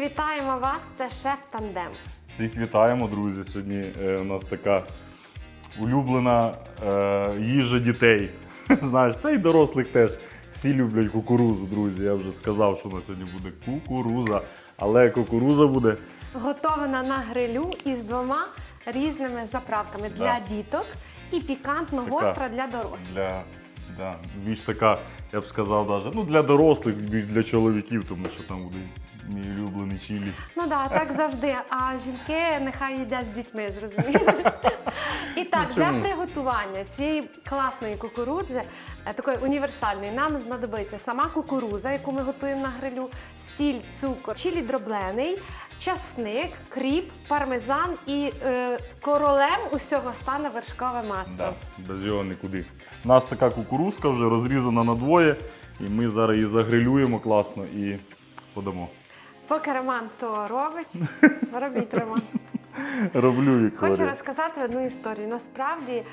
вітаємо вас! Це шеф Тандем. Всіх вітаємо, друзі. Сьогодні е, у нас така улюблена е, їжа дітей. Знаєш, та й дорослих теж. Всі люблять кукурузу, друзі. Я вже сказав, що у нас сьогодні буде кукуруза. Але кукуруза буде Готована на грилю із двома різними заправками для Да. діток і пікантно Така. гостра для дорослих. для, да, більш така, я б сказав, даже, ну, для дорослих, більш для чоловіків, тому що там буде мій улюблений чилі. Ну да, так завжди. А жінки нехай їдять з дітьми, зрозуміло. І так, Ну, для приготування цієї класної кукурудзи, е, такої універсальної, нам знадобиться сама кукуруза, яку ми готуємо на грилю, сіль, цукор, чилі дроблений, часник, кріп, пармезан і е, королем усього стане вершкове масло. Да, без його нікуди. У нас така кукурузка вже розрізана на двоє, і ми зараз її загрилюємо класно і подамо. Поки Роман то робить, робіть Роман. Роблю Вікторія. Хочу розказати одну історію. Насправді е,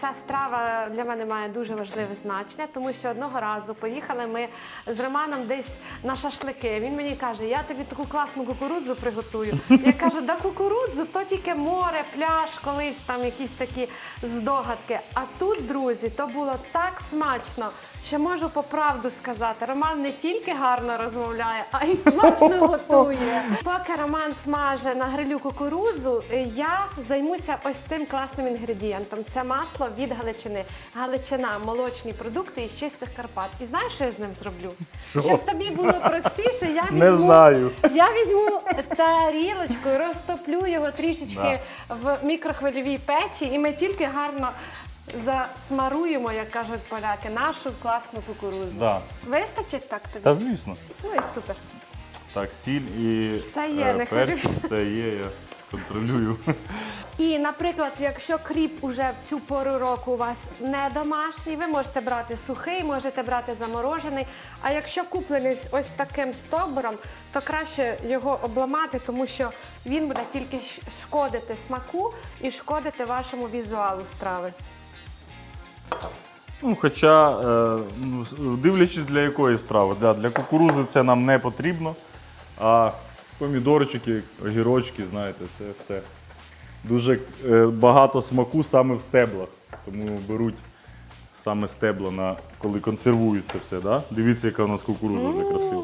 ця страва для мене має дуже важливе значення, тому що одного разу поїхали ми з Романом десь на шашлики. Він мені каже: Я тобі таку класну кукурудзу приготую. Я кажу, да кукурудзу, то тільки море, пляж, колись там якісь такі здогадки. А тут, друзі, то було так смачно. Що можу по правду сказати, Роман не тільки гарно розмовляє, а й смачно готує. Поки Роман смаже на грилю кукурудзу, е, я займуся ось цим класним інгредієнтом. Це масло від Галичини. Галичина молочні продукти із чистих Карпат. І знаєш, що я з ним зроблю? Що? Щоб тобі було простіше, я візьму, Не знаю. я візьму тарілочку, розтоплю його трішечки в мікрохвильовій печі, і ми тільки гарно засмаруємо, як кажуть поляки, нашу класну кукурудзу. Да. Вистачить так тобі? Та звісно. Ну і супер. Так, сіль і Все є, е, не хвилюйся. все є, я контролюю. І, наприклад, якщо кріп уже в цю пору року у вас не домашній, ви можете брати сухий, можете брати заморожений. А якщо куплений з ось таким стовбуром, то краще його обламати, тому що він буде тільки шкодити смаку і шкодити вашому візуалу страви. Ну, хоча, е, ну, дивлячись для якої страви. Да, для кукурузи це нам не потрібно. А помідорчики, огірочки, знаєте, це все. Дуже е, багато смаку саме в стеблах. Тому беруть саме стебла, на, коли консервується все. Да? Дивіться, яка у нас кукуруза вже красива.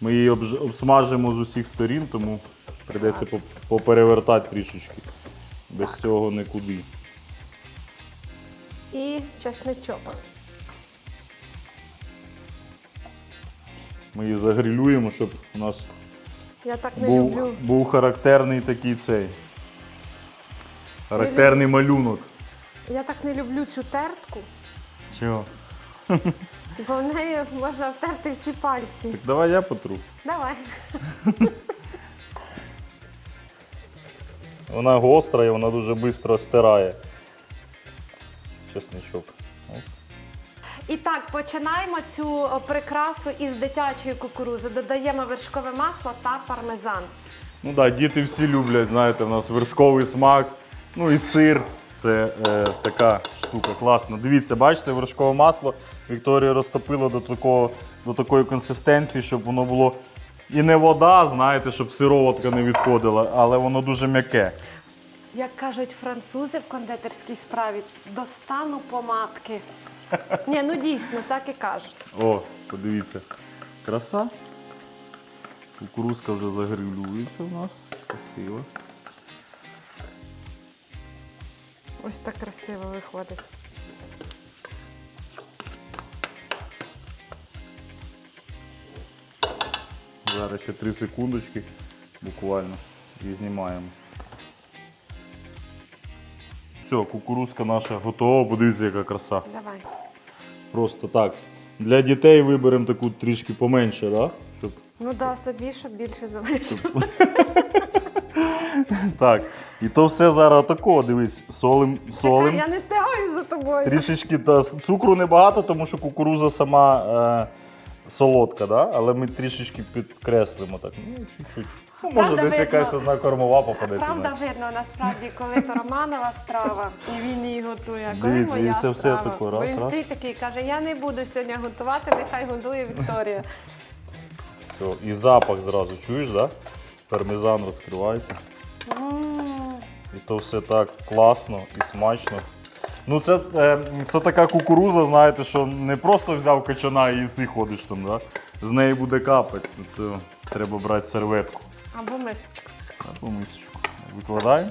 Ми її обж- обсмажимо з усіх сторін, тому прийдеться поперевертати трішечки. Без цього нікуди. І чесничок. Ми її загрілюємо, щоб у нас Я так не був, люблю. був характерний такий цей. Характерний малюнок. Я так не люблю цю тертку, Чого? бо в неї можна втерти всі пальці. Так давай я потру. Давай. Вона гостра і вона дуже швидко стирає. Чесничок. І так, починаємо цю прикрасу із дитячої кукурузи. Додаємо вершкове масло та пармезан. Ну так, да, діти всі люблять, знаєте, у нас вершковий смак, ну і сир. Це е, така штука класна. Дивіться, бачите, вершкове масло Вікторія розтопила до, такого, до такої консистенції, щоб воно було і не вода, знаєте, щоб сироватка не відходила, але воно дуже м'яке. Як кажуть французи в кондитерській справі, до стану помадки. Ні, ну дійсно, так і кажуть. О, подивіться. Краса. Кукурузка вже загрилюється у нас. Красиво. Ось так красиво виходить. Зараз ще 3 секундочки буквально і знімаємо. Все, кукурузка наша готова, подивіться, яка краса. Давай. Просто так. Для дітей виберемо таку трішки поменше, да? Щоб... Ну да, собі, щоб більше залишило. Так. І то все зараз такого, дивись, солим, Чекай, я не встигаю за тобою. Трішечки та, цукру небагато, тому що кукуруза сама е, солодка, да? але ми трішечки підкреслимо так. Ну, чуть-чуть. Ну, може, Правда, десь видно. якась одна кормова попадеться. Правда видно насправді, коли то Романова страва, і він її готує. а Коли Дивіться, моя і це все страва. тако, Бо він раз. стоїть такий каже, я не буду сьогодні готувати, нехай готує Вікторія. Все. Все. І запах зразу чуєш, да? Пармезан розкривається. М, І то все так класно і смачно. Ну, це, е, це така кукуруза, знаєте, що не просто взяв качана і їси ходиш там, да? з неї буде капати. Тобто треба брати серветку Або мисочку. або мисочку. Викладаємо.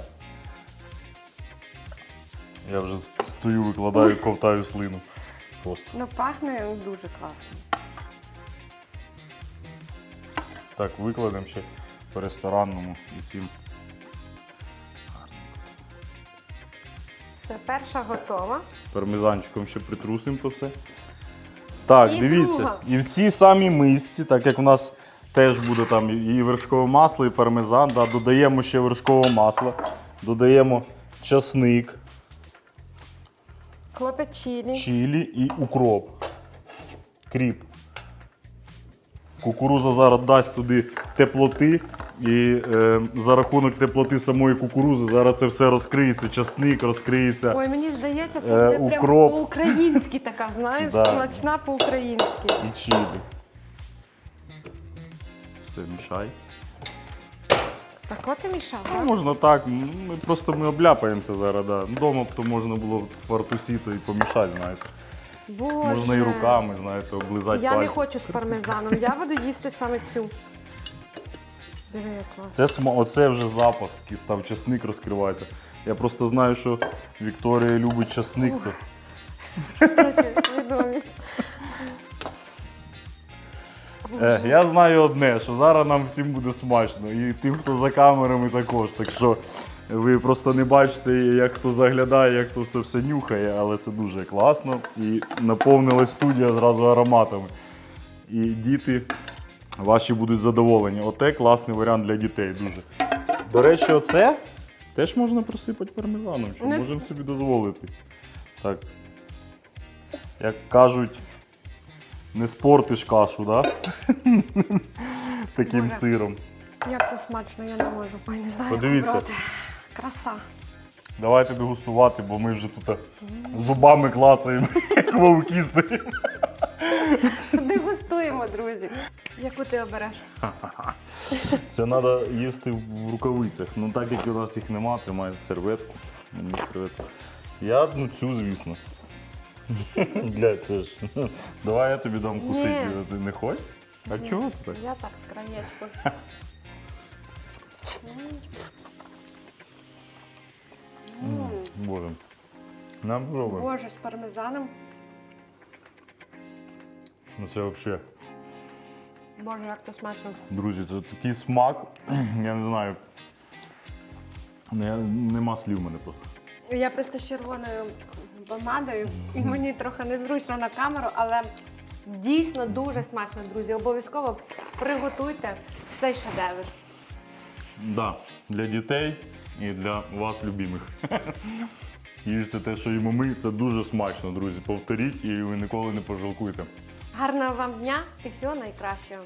Я вже стою, викладаю, ковтаю слину. Просто. Ну, пахне дуже класно. Так, викладемо ще по ресторанному і цим. Все, перша готова. Пармезанчиком ще притрусимо то все. Так, І дивіться. друга. І в цій самій мисці, так як у нас теж буде там і вершкове масло, і пармезан, да, додаємо ще вершкове масло, додаємо часник, Хлопець чилі. чилі і укроп. Кріп. Кукуруза зараз дасть туди теплоти, і е, за рахунок теплоти самої кукурузи зараз це все розкриється, часник розкриється. Ой, мені здається, це Е, буде прям укроп. по-українськи така, знаєш, Да. смачна по-українськи. і чилі. Все мішай. Так от і мішав, Ну, так? можна так, ми просто ми обляпаємося зараз. Да. Дома б то можна було в фартусі то і помішати, знаєте. Боже. Можна і руками, знаєте, облизати Я пальці. не хочу з пармезаном, я буду їсти саме цю. Диви, як класно. Це сма... Оце вже запах, який став часник розкривається. Я просто знаю, що Вікторія любить часник. То... Відомість. Е, я знаю одне, що зараз нам всім буде смачно. І тим, хто за камерами також. Так що ви просто не бачите, як хто заглядає, як хто все нюхає, але це дуже класно. І наповнилась студія зразу ароматами. І діти ваші будуть задоволені. Оте класний варіант для дітей. Дуже. До речі, оце теж можна присипати пармезаном, що Не- можемо собі дозволити. Так. Як кажуть, не спортиш кашу, да? Таким Боже. сиром. Як це смачно, я не можу. Ой, не знаю, як Подивіться. обрати. Краса. Давайте дегустувати, бо ми вже тут зубами клацаємо, як вовки стоїмо. Дегустуємо, друзі. Яку ти обереш? Це треба їсти в рукавицях. Ну так як у нас їх нема, тримай серветку. Серветку. Я ну, цю, звісно. Для це ж. Давай я тобі дам кусити. Ти не хочеш? А чого ти так? Я так з краєчку. Боже. Нам пробуємо. Боже, з пармезаном. Ну це взагалі. Боже, як то смачно. Друзі, це такий смак. Я не знаю. Не, нема слів в мене просто. Я просто з червоною помадою, і мені трохи незручно на камеру, але дійсно дуже смачно, друзі. Обов'язково приготуйте цей шедевр. Да, для дітей і для вас, любимих. Їжте те, що їмо ми, це дуже смачно, друзі. Повторіть і ви ніколи не пожалкуєте. Гарного вам дня і всього найкращого.